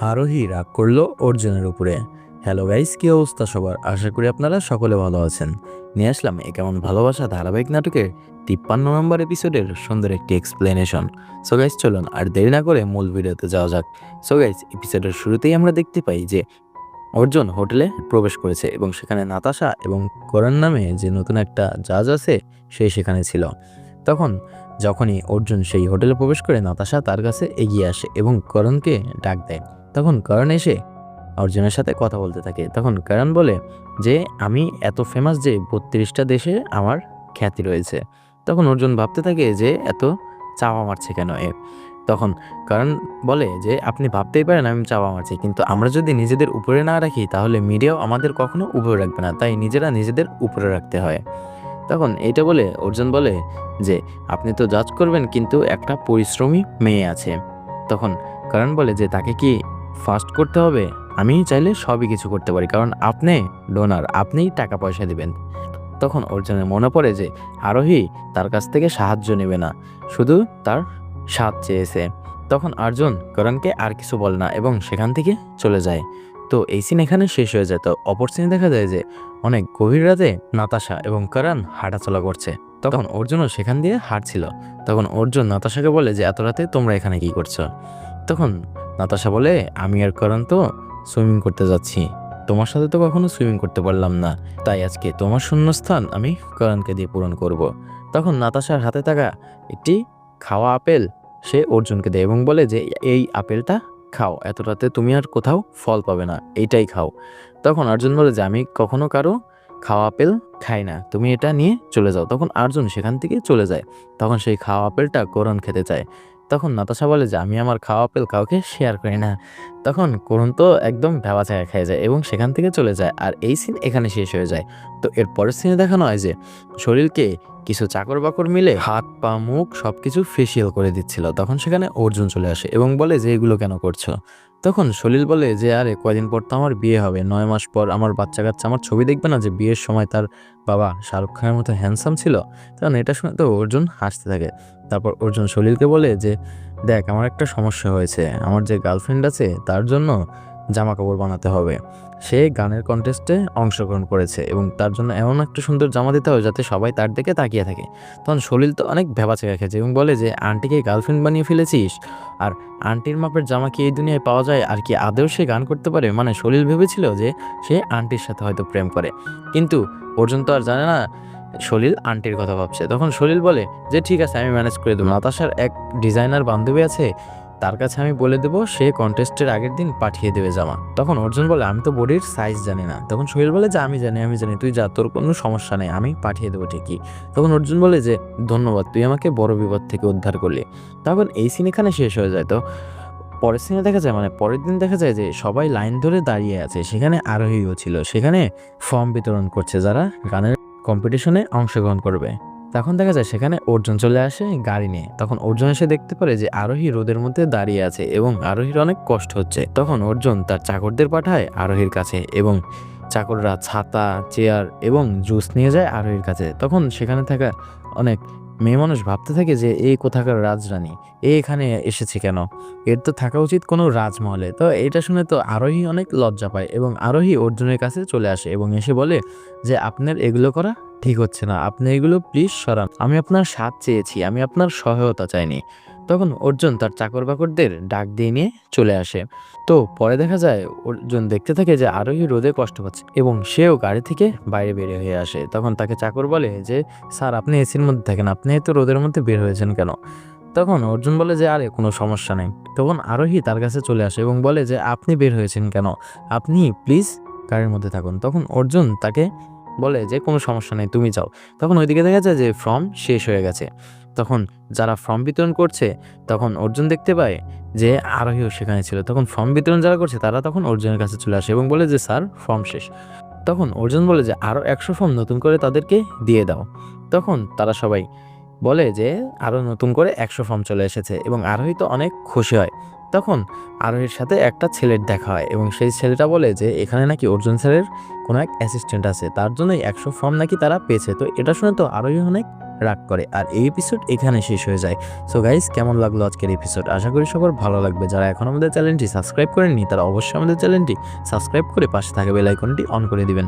আরোহী রাগ করল অর্জুনের উপরে। হ্যালো গাইস কি অবস্থা সবার? আশা করি আপনারা সকলে ভালো আছেন। নিয়ে আসলাম এ কেমন ভালোবাসা ধারাবাহিক নাটকের তিপ্পান্ন নম্বর এপিসোডের সুন্দর একটি এক্সপ্লেনেশন সো গাইস চলুন আর দেরি না করে মূল ভিডিওতে যাওয়া যাক। সো গাইস এপিসোডের শুরুতেই আমরা দেখতে পাই যে অর্জুন হোটেলে প্রবেশ করেছে এবং সেখানে নাতাশা এবং করণ নামে যে নতুন একটা জাজ আছে, সে সেখানে ছিল। তখন যখনই অর্জুন সেই হোটেলে প্রবেশ করে, নাতাশা তার কাছে এগিয়ে আসে এবং করণকে ডাক দেয়। তখন কারণ এসে অর্জুনের সাথে কথা বলতে থাকে। তখন কারণ বলে যে, আমি এত ফেমাস যে বত্রিশটা দেশে আমার খ্যাতি রয়েছে। তখন অর্জুন ভাবতে থাকে যে, এত চাওয়া মারছে কেন এ? তখন কারণ বলে যে, আপনি ভাবতেই পারেন আমি চাওয়া মারছি, কিন্তু আমরা যদি নিজেদের উপরে না রাখি, তাহলে মিডিয়াও আমাদের কখনো উপরে রাখবে না। তাই নিজেরা নিজেদের উপরে রাখতে হয়। তখন এটা বলে অর্জুন বলে যে, আপনি তো জাজ করবেন, কিন্তু একটা পরিশ্রমী মেয়ে আছে। তখন কারণ বলে যে, তাকে কি ফাস্ট করতে হবে, আমি চাইলে সবই কিছু করতে পারি। কারণ আপনি ডোনার, আপনিই টাকা পয়সা দিবেন। তখন অর্জুনের মনে পড়ে যে আরোহী তার কাছ থেকে সাহায্য নেবে না, শুধু তার সাথ চেয়েছে। তখন অর্জুন করণকে আর কিছু বলে না এবং সেখান থেকে চলে যায়। তো এই সিন এখানে শেষ হয়ে যায়। তো অপর সিনে দেখা যায় যে অনেক গভীর রাতে নাতাশা এবং করণ হাঁটাচলা করছে। তখন অর্জুনও সেখান দিয়ে হাঁটছিল। তখন অর্জুন নাতাশাকে বলে যে, এত রাতে তোমরা এখানে কি করছ? তখন নাতাশা বলে, আমি আর করণ তো সুইমিং করতে যাচ্ছি। তোমার সাথে তো কখনো সুইমিং করতে পারলাম না। তাই আজকে তোমার শূন্যস্থান আমি করণকে দিয়ে পূরণ করব। তখন নাতাশার হাতে থাকা একটি খাওয়া আপেল সে অর্জুনকে দেয় এবং বলে যে, এই আপেলটা খাও। এত রাতে তুমি আর কোথাও ফল পাবে না। এইটাই খাও। তখন অর্জুন বলে যে, আমি কখনো কারও খাওয়া আপেল খাই না। তুমি এটা নিয়ে চলে যাও। তখন অর্জুন সেখান থেকে চলে যায়। তখন সেই খাওয়া আপেলটা করণ খেতে চায়। তখন নাতাশা বলে যে, আমি আমার খাওয়া আপেল কাউকে শেয়ার করি না। তখন করুন তো একদম ভেবা ছায়া খেয়ে যায় এবং সেখান থেকে চলে যায়। আর এই সিন এখানে শেষ হয়ে যায়। তো এর পরের সিনে দেখানো হয় যে, শরীরকে কিছু চাকর বাকর মিলে হাত, পা, মুখ সব কিছু ফেসিয়াল করে দিচ্ছিল। তখন সেখানে অর্জুন চলে আসে এবং বলে যে, এগুলো কেন করছ? তখন সলিল বলে যে, আরে, কয়দিন পর তো আমার বিয়ে হবে। নয় মাস পর আমার বাচ্চা কাচ্চা আমার ছবি দেখবে না যে, বিয়ের সময় তার বাবা শাহরুখ খানের মতো হ্যান্ডসাম ছিল? তখন এটা শুনে তো অর্জুন হাসতে থাকে। তারপর অর্জুন সলিলকে বলে যে, দেখ, আমার একটা সমস্যা হয়েছে। আমার যে গার্লফ্রেন্ড আছে, তার জন্য জামা কাপড় বানাতে হবে। সে গানের কন্টেস্টে অংশগ্রহণ করেছে এবং তার জন্য এমন একটা সুন্দর জামা দিতে হবে যাতে সবাই তার দিকে তাকিয়ে থাকে। তখন সলিল তো অনেক ভেবাচেকা খেয়েছে এবং বলে যে আন্টিকে গার্লফ্রেন্ড বানিয়ে ফেলেছিস? আর আন্টির মাপের জামা কি এই দুনিয়ায় পাওয়া যায়? আর কি আদেও সে গান করতে পারে? মানে সলিল ভেবেছিল যে, সে আন্টির সাথে হয়তো প্রেম করে। কিন্তু পর্যন্ত আর জানে না, সলিল আন্টির কথা ভাবছে। তখন সলিল বলে, যে ঠিক আছে, আমি ম্যানেজ করে দেবো। নাতাশার এক ডিজাইনার বান্ধবী আছে তার কাছে আমি বলে দেবো, সে কন্টেস্টের আগের দিন পাঠিয়ে দেবে জামা। তখন অর্জুন বলে, আমি তো বডির সাইজ জানি না। তখন সোহেল বলে, যে, আমি জানি আমি জানি। তুই যা, তোর কোনো সমস্যা নেই, আমি পাঠিয়ে দেবো ঠিকই। তখন অর্জুন বলে যে, ধন্যবাদ, তুই আমাকে বড় বিপদ থেকে উদ্ধার করলি। তখন এই সিন এখানে শেষ হয়ে যায়। তো পরের সিনে দেখা যায় মানে পরের দিন দেখা যায় যে, সবাই লাইন ধরে দাঁড়িয়ে আছে। সেখানে আরোহীও ছিল। সেখানে ফর্ম বিতরণ করছে যারা। গানের কম্পিটিশনে অংশগ্রহণ করবে। তখন দেখা যায় সেখানে অর্জুন চলে আসে গাড়ি নিয়ে। তখন অর্জুন এসে দেখতে পারে যে আরোহী রোদের মধ্যে দাঁড়িয়ে আছে এবং আরোহীর অনেক কষ্ট হচ্ছে। তখন অর্জুন তার চাকরদের পাঠায় আরোহীর কাছে এবং চাকররা ছাতা, চেয়ার এবং জুস নিয়ে যায় আরোহীর কাছে। তখন সেখানে থাকা অনেক মেয়ে মানুষ ভাবতে থাকে যে, এই কোথাকার রাজরানী? এ এখানে এসেছে কেন? এর তো থাকা উচিত কোনো রাজমহলে। তো এটা শুনে তো আরোহী অনেক লজ্জা পায় এবং আরোহী অর্জুনের কাছে চলে আসে এবং এসে বলে যে, আপনার এগুলো করা ঠিক হচ্ছে না। আপনি এগুলো প্লিজ সরান। আমি আপনার সাথ চেয়েছি, আমি আপনার সহায়তা চাইনি। তখন অর্জুন তার চাকর বাকরদের ডাক দিয়ে নিয়ে চলে আসে। তো পরে দেখা যায়, অর্জুন দেখতে থাকে যে আরোহী রোদে কষ্ট পাচ্ছে এবং সেও গাড়ি থেকে বাইরে বের হয়ে আসে। তখন তাকে চাকর বলে যে, স্যার, আপনি এসির মধ্যে থাকেন। আপনি তো রোদের মধ্যে বের হয়েছেন কেন? তখন অর্জুন বলে যে, আরে, কোনো সমস্যা নেই। তখন আরোহী তার কাছে চলে আসে এবং বলে যে, আপনি বের হয়েছেন কেন? আপনি প্লিজ গাড়ির মধ্যে থাকুন। তখন অর্জুন তাকে বলে যে, কোনো সমস্যা নেই, তুমি যাও। তখন ওইদিকে দেখা যায় যে, ফর্ম শেষ হয়ে গেছে। তখন যারা ফর্ম বিতরণ করছে, তখন অর্জুন দেখতে পায় যে, আরোহীও সেখানে ছিল। তখন ফর্ম বিতরণ যারা করছে, তারা তখন অর্জুনের কাছে চলে আসে এবং বলে যে, স্যার, ফর্ম শেষ। তখন অর্জুন বলে যে আরও একশো ফর্ম নতুন করে তাদেরকে দিয়ে দাও। তখন তারা সবাই বলে যে আরও নতুন করে একশো ফর্ম চলে এসেছে এবং আরোহী তো অনেক খুশি হয়। তখন আরোহীর সাথে একটা ছেলের দেখা হয় এবং সেই ছেলেটা বলে যে, এখানে নাকি অর্জুন স্যারের কোনো এক অ্যাসিস্ট্যান্ট আছে, তার জন্যই একশো ফর্ম নাকি তারা পেয়েছে। তো এটা শুনে তো আরোহী অনেক রাগ করে আর এই এপিসোড এখানে শেষ হয়ে যায়। সো গাইস কেমন লাগল আজকের এপিসোড আশা করি সবার ভালো লাগবে। যারা এখন আমাদের চ্যানেলটি সাবস্ক্রাইব করেননি, তারা অবশ্যই আমাদের চ্যানেলটি সাবস্ক্রাইব করে পাশে থাকা বেল আইকনটি অন করে দিবেন।